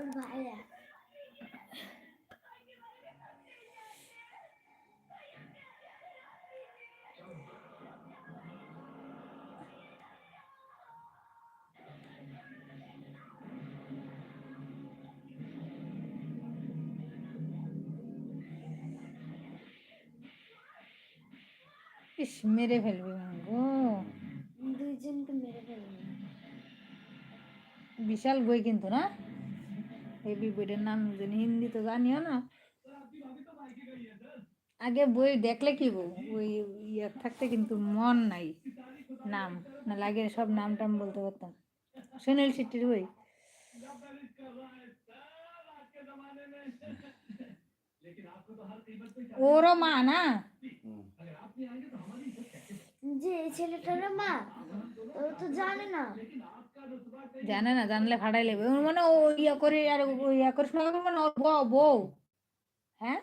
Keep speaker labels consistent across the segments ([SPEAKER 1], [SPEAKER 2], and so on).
[SPEAKER 1] ওর ভাইরা
[SPEAKER 2] ইস মেরে ফেলবে গো
[SPEAKER 1] দুইজনকে মেরে ফেলবে।
[SPEAKER 2] বিশাল বই কিন্তু না? হেভি বইটার নাম জানি হিন্দি তো জানিও না। আগে বই দেখলে কি গো ওই ইয়ে থাকতে কিন্তু মন নাই। নাম, না লাগে সব নাম টাম বলতে পারতাম। সুনীল শেট্টির বই। ওরও মা না?
[SPEAKER 1] যে ছেলেটার মা ও তো জানে না।
[SPEAKER 2] জানে না জানলে ফাটাই লেবে। মানে ও ইয়া করে আর ইয়া করিস না মানে ওর বউ বউ। হ্যাঁ?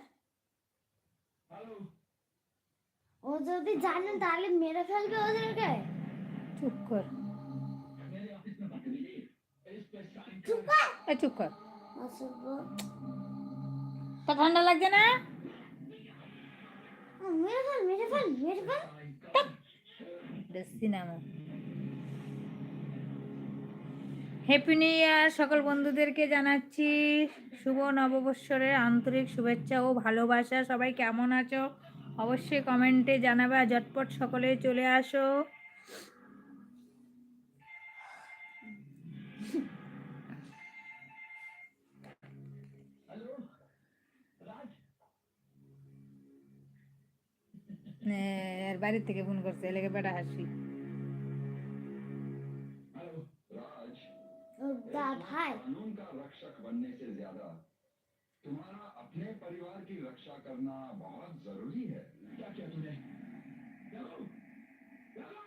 [SPEAKER 1] ও যদি জানে তাহলে মেরে ফেলবে ওদেরকে।
[SPEAKER 2] চুপ কর।
[SPEAKER 1] চুপ কর।
[SPEAKER 2] চুপ কর। তা ঠান্ডা লাগছে না?
[SPEAKER 1] মেরে ফেল মেরে ফেল মেরে fail.
[SPEAKER 2] Cinema. Happy new year সকল বন্ধুদেরকে জানাচ্ছি। শুভ নববৎসরের আন্তরিক শুভেচ্ছা ও ভালোবাসা। সবাই কেমন আছো? অবশ্যই কমেন্টে জানাবা ঝটপট সকলে চলে আসো। এর বাড়ির থেকে ফোন করছে এলাকে বেটা হাসি
[SPEAKER 3] राज
[SPEAKER 1] ও দা ভাই
[SPEAKER 3] कानून का रक्षक बनने से ज्यादा तुम्हारा अपने परिवार की रक्षा करना बहुत जरूरी है क्या किया तूने चलो, चलो।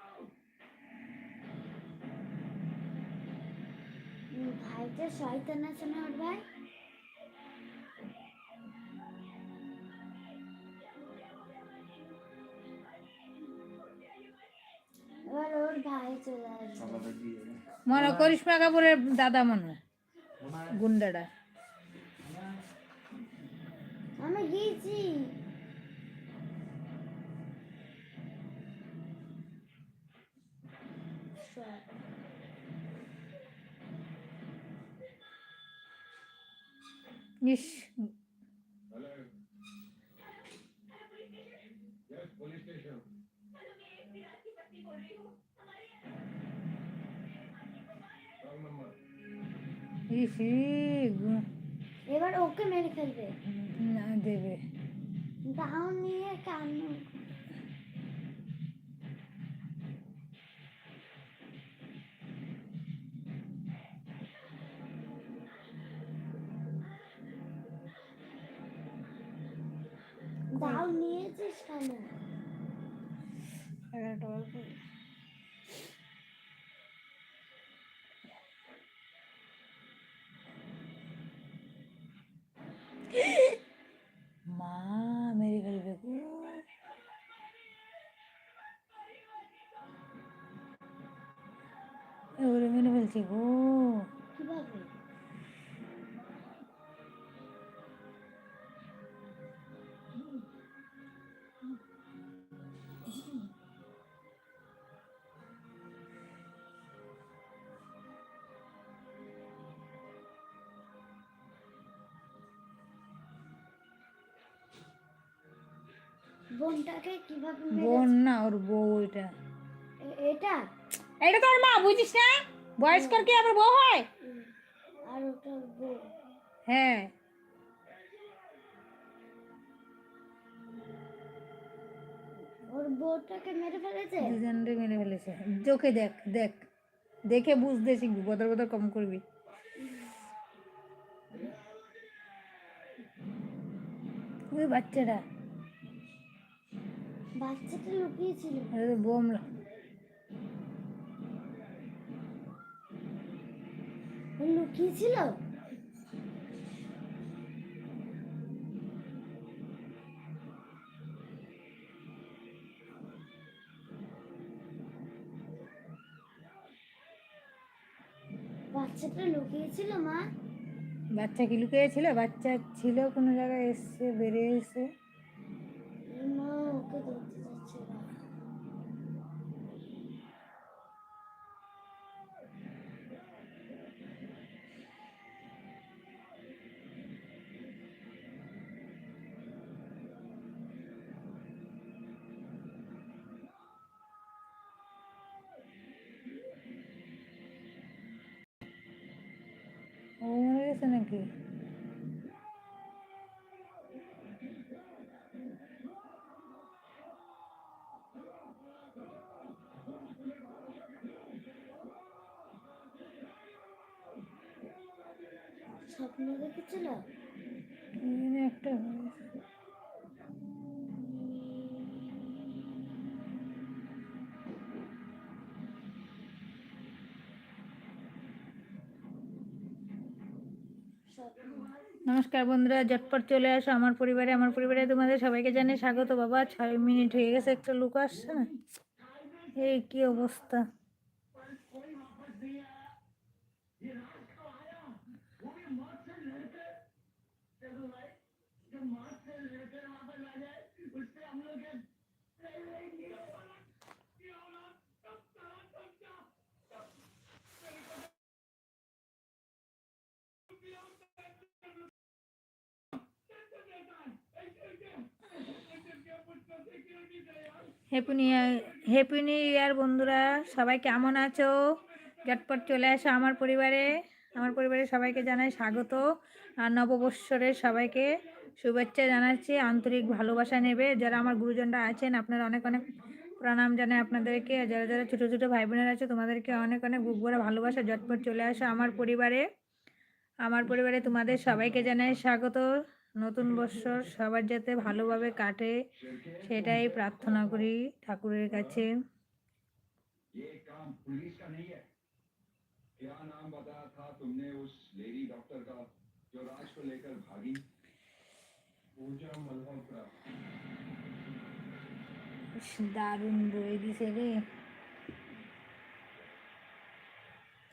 [SPEAKER 1] উম, ভাইটা শয়তান আছে
[SPEAKER 2] মনে করিশ্মা কাপুরের দাদা মনে হয়, গুন্ডাটা।
[SPEAKER 1] আমি গিয়েছি।
[SPEAKER 2] ইস ইস
[SPEAKER 1] এবার ওকে মেরে ফেলবে।
[SPEAKER 2] না দেবে।
[SPEAKER 1] দাও নিয়ে কান্না দাও নিয়েছিস কেন
[SPEAKER 2] এগারোটা বাজে। মা মেরে ফেলবে গো এবারে মেরে
[SPEAKER 1] বোনটাকে কীভাবে
[SPEAKER 2] বোন না ওর বউ এটা।
[SPEAKER 1] এটা?
[SPEAKER 2] এটা তোর মা বুঝিস না? বয়স্কর কি আবার বউ হয়?
[SPEAKER 1] আর ওটা বউ।
[SPEAKER 2] হ্যাঁ।
[SPEAKER 1] ওর বউটাকে মেরে ফেলেছে?
[SPEAKER 2] দুজনরে মেরে ফেলেছে। চোখে দেখ দেখ। দেখে বুঝতে শিখবি বদর বদর কম করবি। ওই বাচ্চাটা।
[SPEAKER 1] বাচ্চাটা লুকিয়েছিল।
[SPEAKER 2] ওই তো বোম
[SPEAKER 1] ও লুকিয়েছিল? বাচ্চাটা লুকিয়েছিল মা?
[SPEAKER 2] বাচ্চা কি লুকিয়েছিল? বাচ্চা ছিল কোনো জায়গায় এসছে বেরিয়ে এসে গেছে নাকি?
[SPEAKER 1] স্বপ্ন দেখেছিল?
[SPEAKER 2] নমস্কার বন্ধুরা, ঝটপট চলে আসো আমার পরিবারে। আমার পরিবারে তোমাদের সবাইকে জানে স্বাগত। বাবা, ছয় মিনিট হয়ে গেছে, একটা লুক আসছে না? এই কি অবস্থা? Happy new year happy new year বন্ধুরা। সবাই কেমন আছো? ঝটপট চলে আসো আমার পরিবারে। আমার পরিবারের সবাইকে জানাই স্বাগত আর নববৎসরের সবাইকে শুভেচ্ছা জানাচ্ছি, আন্তরিক ভালোবাসা নেবে। যারা আমার গুরুজনরা আছেন, আপনারা অনেক অনেক প্রণাম জানাই আপনাদেরকে। যারা যারা ছোটো ছোটো ভাই বোনেরা আছে, তোমাদেরকে অনেক অনেক বুক ভরা ভালোবাসা। ঝটপট চলে আসো আমার পরিবারে। আমার পরিবারে তোমাদের সবাইকে জানাই স্বাগত। নতুন বৎসর সবার যাতে ভালোভাবে কাটে, সেটাই প্রার্থনা করি ঠাকুরের কাছে। দারুণ বই দিছে রে।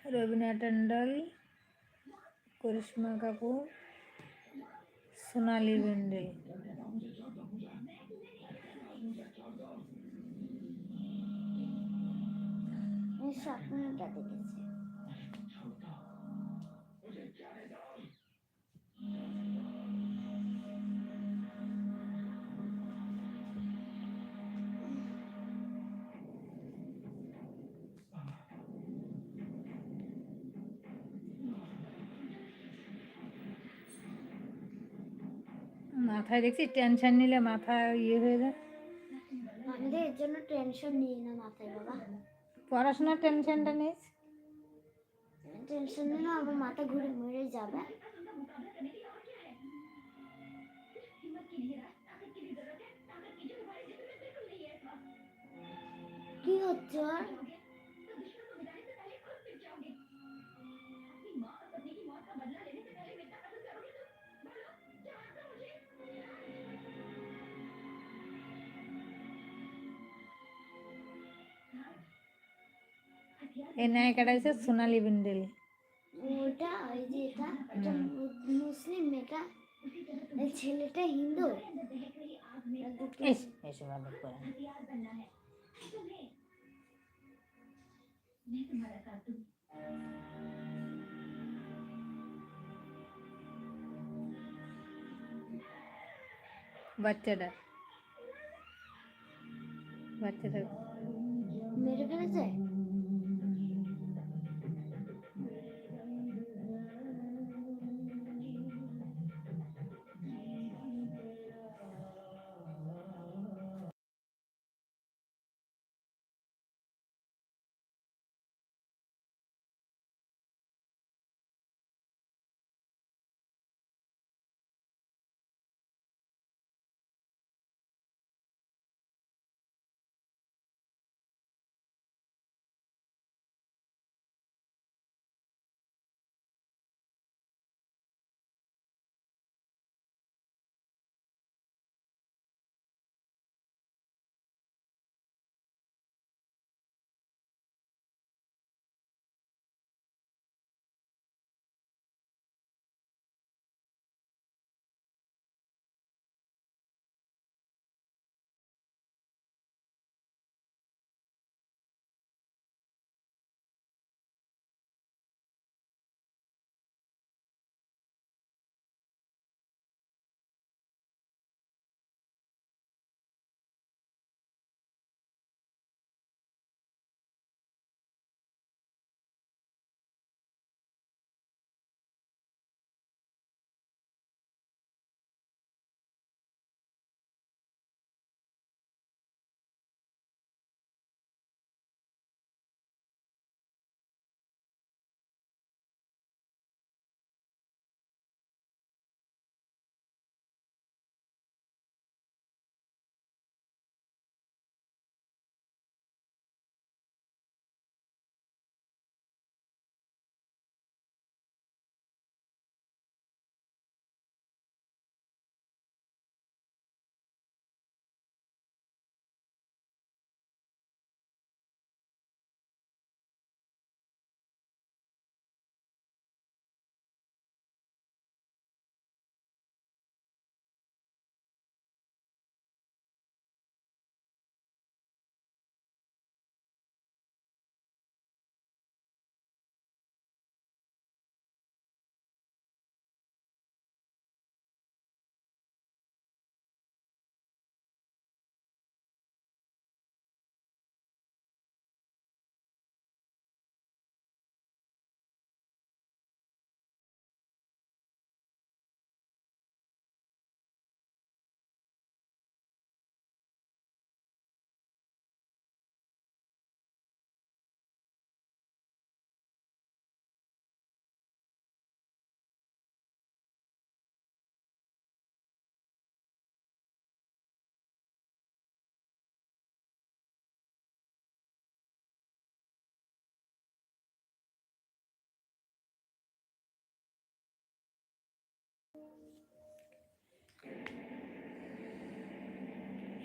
[SPEAKER 2] রবীন্দ্রনাথ টন্ডল, করিশ্মা কাপুর। সোনালি
[SPEAKER 1] এই স্বপ্নটা দেখেছে।
[SPEAKER 2] মাথায় দেখছি টেনশন নিলে মাথা ইয়ে হয়ে যায়।
[SPEAKER 1] আমাদের এর জন্য টেনশন নিয়ে না মাথায় বাবা।
[SPEAKER 2] পড়াশোনার টেনশনটা নিস।
[SPEAKER 1] টেনশন নিলে আমার মাথা ঘুরে মরে যাবে। কি হচ্ছে
[SPEAKER 2] এই নায়িকাটা হচ্ছে সোনালি বেন্ডেল
[SPEAKER 1] ওটা ওই যে এটা এটা মু- মুসলিম এটা এই ছেলেটা হিন্দু আর দুটো
[SPEAKER 2] এস এসব আবার করে না। বাচ্চাটা বাচ্চাটা
[SPEAKER 1] মেরে ফেলেছে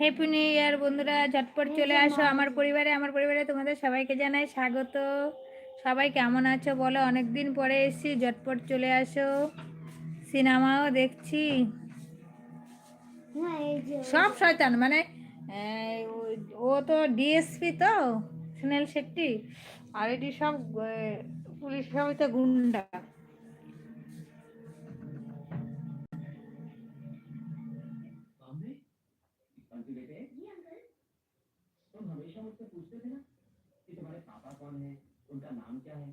[SPEAKER 2] হ্যাপি নিউ ইয়ার বন্ধুরা। ঝটপট চলে আসো আমার পরিবারে। আমার পরিবারে তোমাদের সবাইকে জানাই স্বাগত। সবাই কেমন আছো বলো? অনেক দিন পরে এসেছি ঝটপট চলে আসো। সিনেমাও দেখছি।
[SPEAKER 1] হ্যাঁ
[SPEAKER 2] সব শয়তান মানে ও তো ডিএসপি তো সুনীল শেট্টি আর এটি সব পুলিশ সবই তো গুন্ডা।
[SPEAKER 4] तुम हमेशा मुझसे पूछते थे ना कि तुम्हारे पापा कौन है उनका नाम क्या है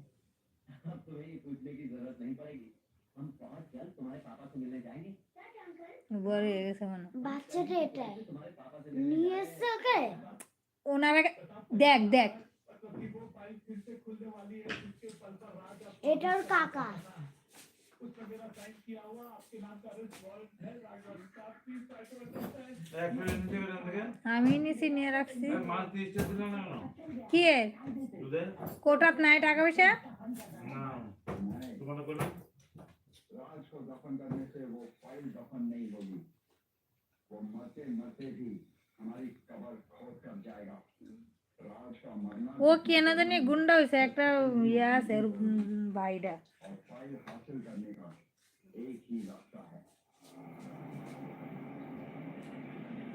[SPEAKER 4] अब तुम्हें ये पूछने की जरूरत नहीं पड़ेगी हम बहुत जल्द तुम्हारे पापा से मिलने जाएंगे
[SPEAKER 2] বড় হয়ে গেছে মনে হয়।
[SPEAKER 1] বাচ্চাটা এটাই
[SPEAKER 4] तुम्हारे पापा से
[SPEAKER 1] নিয়ে এসছে ওকে
[SPEAKER 2] ওনারা দেখ দেখ
[SPEAKER 1] এটা ওর কাকা
[SPEAKER 5] এক মিনিট নিতে পারেন থেকে
[SPEAKER 2] আমি নিচে নিয়ে রাখছি
[SPEAKER 5] মাছ তিরিশটা দিল না কেন
[SPEAKER 2] কি এর?
[SPEAKER 5] দুধে
[SPEAKER 2] কোটাত নাই টাকা পয়সা
[SPEAKER 5] না তোমার করো
[SPEAKER 3] राज को दफन करने से वो फाइल दफन नहीं होगी वो मरते मरते ही हमारी कबर खोद कर जाएगा राज का मरना
[SPEAKER 2] ও কেন জানি গুন্ডা হয়েছে একটা ইয়ে আছে ভাইটা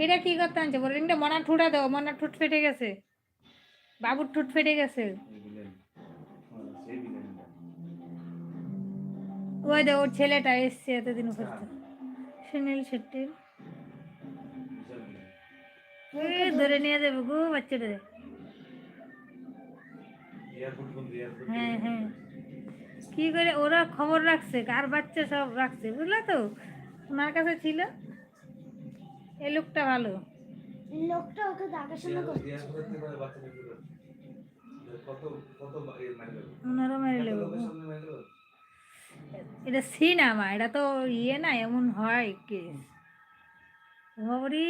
[SPEAKER 2] এটা কি করতে আনছে? বলে এটা মনার ঠুটা দাও, মনার ঠুট ফেটে গেছে। বাবুর ঠুট ফেটে গেছে। ওই দে, ওর ছেলেটা এসছে এতদিন করতে সুনীল শেট্টির ধরে নিয়ে যাবে গো বাচ্চাটা হ্যাঁ হ্যাঁ। কি করে ওরা খবর রাখছে? কার বাচ্চা সব রাখছে? বুঝলে তো? ওনার কাছে ছিল? এই লোকটা ভালো।
[SPEAKER 1] লোকটা ওকে দেখাশোনা করছে।
[SPEAKER 2] ওনারও মেরে এটা সিনেমা এটা তো ইয়ে না এমন হয় কে? বাবরি!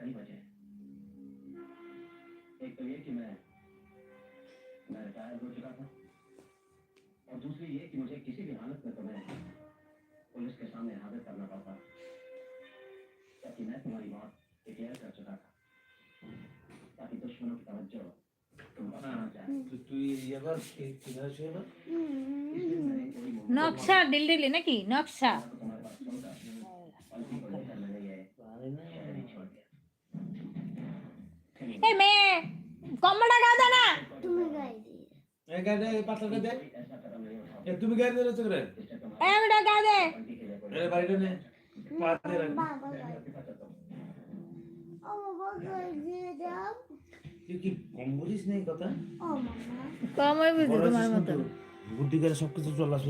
[SPEAKER 4] कई वजह है एक तो ये कि मैं मैं रिटायर हो चुका था। और दूसरी ये कि मुझे किसी भी हालत में तुम्हें पुलिस के सामने हाजिर करना पड़ता ताकि मैं तुम्हारी मौत डिक्लेयर कर चुका था ताकि दुश्मनों की तवज्जो तुम पर ना जाए।
[SPEAKER 5] গাড়ি পাতলাটা দে।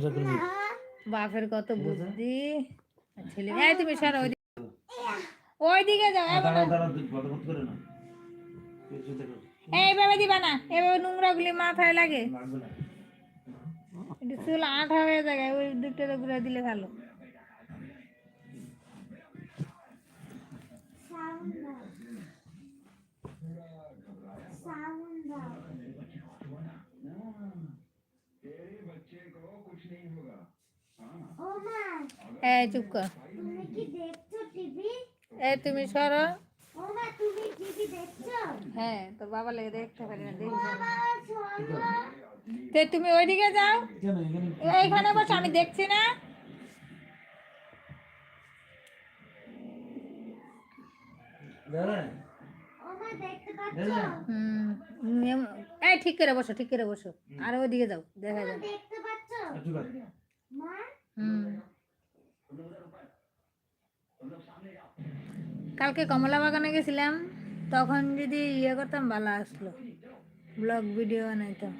[SPEAKER 5] করবি
[SPEAKER 2] বাপের কত বুদ্ধি। ছেলে তুমি ওই ওইদিকে যাও
[SPEAKER 5] দাঁড়া দাঁড়া করে না কিছু দেখো
[SPEAKER 2] এইভাবে দিবা না এভাবে নোংরাগুলি মাথায় লাগে। একটু চুল আঠা হয়ে যায় ওই দুটো ঘুরে দিলে ভালো। এই চুপ কর।
[SPEAKER 1] তুমি
[SPEAKER 2] সরো। হ্যাঁ তোর বাবা লেগে দেখতে পারি না
[SPEAKER 1] বাবা
[SPEAKER 2] তুমি ওইদিকে যাও। এইখানে বসে আমি দেখছি না। এই ঠিক করে বসো ঠিক করে বসো। আর ওইদিকে যাও দেখা হুম। কালকে কমলা বাগানে গেছিলাম। তখন যদি ইয়ে করতাম, ভালো আসলো। ব্লগ, ভিডিও বানাইতাম।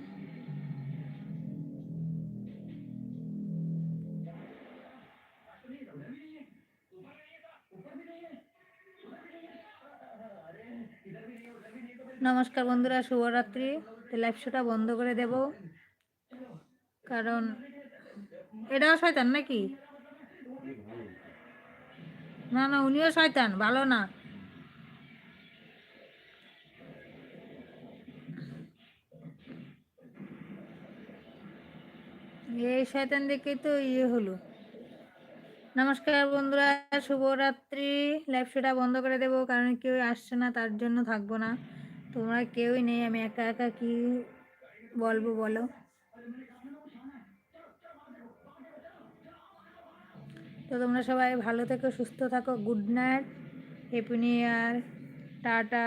[SPEAKER 2] নমস্কার বন্ধুরা, শুভরাত্রি। লাইভ শোটা বন্ধ করে দেব। কারণ এটাও শয়তান নাকি? না না, উনিও শয়তান, ভালো না। এই শয়তান দেখেই তো ইয়ে হলো। নমস্কার বন্ধুরা, শুভরাত্রি। লাইভ শোটা বন্ধ করে দেবো, কারণ কেউ আসছে না, তার জন্য থাকব না। তোমরা কেউই নেই, আমি একা একা কি বলব বলো? তো তোমরা সবাই ভালো থেকো, সুস্থ থাকো good night happy new year tata.